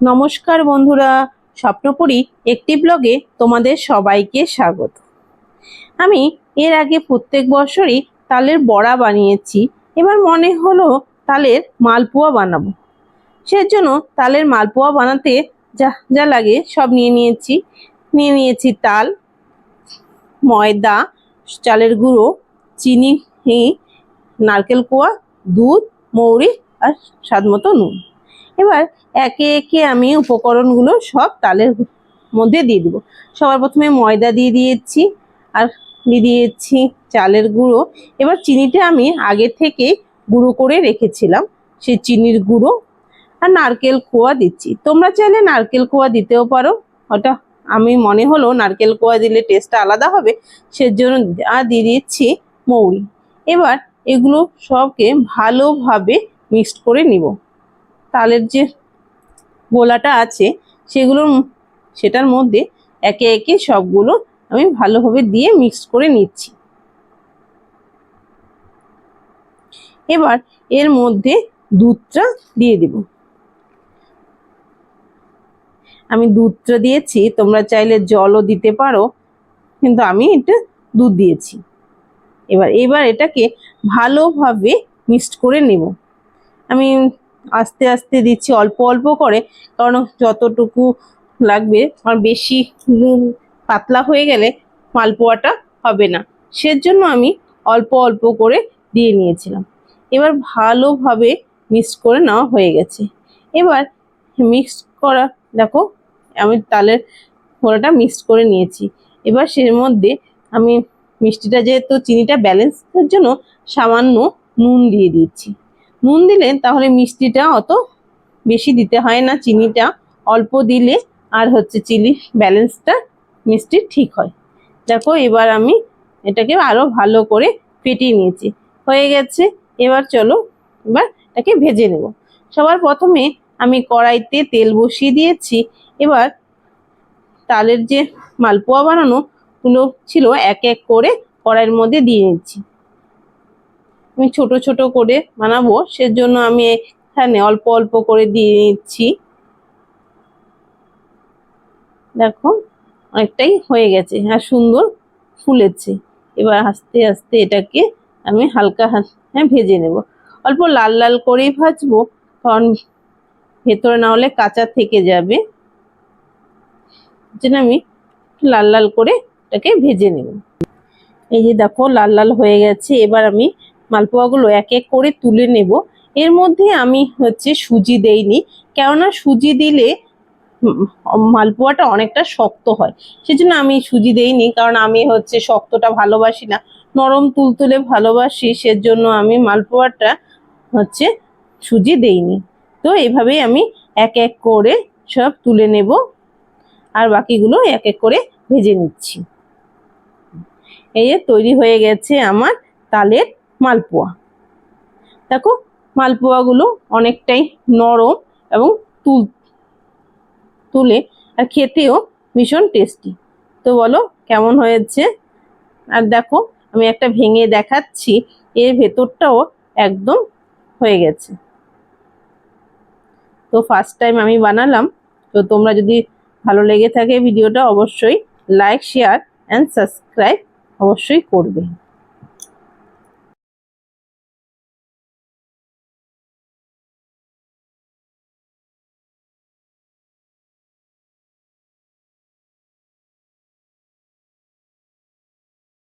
নমস্কার বন্ধুরা, স্বপ্নপুরী একটি ব্লগে তোমাদের সবাইকে স্বাগত। আমি এর আগে প্রত্যেক বছরই তালের বড়া বানিয়েছি, এবার মনে হলো তালের মালপোয়া বানাবো। সেজন্য তালের মালপোয়া বানাতে যা যা লাগে সব নিয়ে নিয়েছি। নিয়ে নিয়েছি তাল, ময়দা, চালের গুঁড়ো, চিনি, নারকেল কোয়া, দুধ, মৌরি আর স্বাদ মতো নুন। এবার একে একে আমি উপকরণগুলো সব তালের মধ্যে দিয়ে দিব। সবার প্রথমে ময়দা দিয়ে দিয়েছি আর দিয়ে দিয়েছি চালের গুঁড়ো। এবার চিনিটা আমি আগে থেকে গুঁড়ো করে রেখেছিলাম সেই চিনির গুঁড়ো আর নারকেল কোয়া দিচ্ছি। তোমরা চাইলে নারকেল কোয়া দিতেও পারো, ওটা আমি মনে হলো নারকেল কোয়া দিলে টেস্টটা আলাদা হবে, সেজন্য আর দিয়ে দিচ্ছি মৌরি। এবার এগুলো সবকে ভালোভাবে মিক্সড করে নিব। তালের যে গোলাটা আছে সেগুলো সেটার মধ্যে একে একে সবগুলো আমি ভালোভাবে দিয়ে মিক্স করে নিচ্ছি। এবার এর মধ্যে দুধটা দিয়ে দিব। আমি দুধটা দিয়েছি, তোমরা চাইলে জলও দিতে পারো, কিন্তু আমি এটা দুধ দিয়েছি। এবার এবার এটাকে ভালোভাবে মিক্সড করে নেব। আমি আস্তে আস্তে দিচ্ছি, অল্প অল্প করে, কারণ যতটুকু লাগবে, আর বেশি নুন পাতলা হয়ে গেলে মালপোয়াটা হবে না। সেজন্য আমি অল্প অল্প করে দিয়ে নিয়েছিলাম। এবার ভালোভাবে মিক্স করে নেওয়া হয়ে গেছে। এবার মিক্স করা, দেখো, আমি তালের ফোড়াটা মিক্স করে নিয়েছি। এবার সের মধ্যে আমি মিষ্টিটা যেহেতু, চিনিটা ব্যালেন্সের জন্য সামান্য নুন দিয়ে দিচ্ছি। নুন দিলে তাহলে মিষ্টিটা অত বেশি দিতে হয় না, চিনিটা অল্প দিলে আর হচ্ছে চিলি ব্যালেন্সটা মিষ্টি ঠিক হয়। দেখো এবার আমি এটাকে আরও ভালো করে ফেটিয়ে নিয়েছি। হয়ে গেছে, এবার চলো এবার এটাকে ভেজে নেব। সবার প্রথমে আমি কড়াইতে তেল বসিয়ে দিয়েছি। এবার তালের যে মালপোয়া বানানো, গুলো ছিল এক এক করে কড়াইয়ের মধ্যে দিয়ে নিচ্ছি। আমি ছোট ছোট করে বানাবো, সেজন্য আমি এখানে অল্প অল্প করে দিয়ে নিচ্ছি। দেখো, অনেকটাই হয়ে গেছে আর সুন্দর ফুলেছে। এবার আস্তে আস্তে এটাকে আমি হালকা হ্যাঁ ভেজে নেব। অল্প লাল লাল করেই ভাজবো, কারণ ভেতরে না হলে কাঁচা থেকে যাবে। যেন আমি লাল লাল করে এটাকে ভেজে নেব। এই যে দেখো, লাল লাল হয়ে গেছে। এবার আমি মালপোয়াগুলো এক এক করে তুলে নেব। এর মধ্যে আমি হচ্ছে সুজি দেইনি, কেননা সুজি দিলে মালপোয়াটা অনেকটা শক্ত হয়। সেজন্য আমি সুজি দেইনি, কারণ আমি হচ্ছে শক্তটা ভালোবাসি না। নরম তুলতুলে ভালোবাসি, সেজন্য আমি মালপোয়াটা হচ্ছে সুজি দেইনি। তো এভাবেই আমি এক এক করে সব তুলে নেব, আর বাকিগুলো এক এক করে ভেজে নিচ্ছি। এই তৈরি হয়ে গেছে আমার তালের মালপোয়া। দেখো, মালপোয়াগুলো অনেকটাই নরম এবং তুল, তুলে আর খেতেও ভীষণ টেস্টি তো বলো, কেমন হয়েছে? আর দেখো, আমি একটা ভেঙে দেখাচ্ছি, এর ভেতরটাও একদম হয়ে গেছে। তো ফার্স্ট টাইম আমি বানালাম, তো তোমরা যদি ভালো লেগে থাকে ভিডিওটা, অবশ্যই লাইক শেয়ার অ্যান্ড সাবস্ক্রাইব অবশ্যই করবে।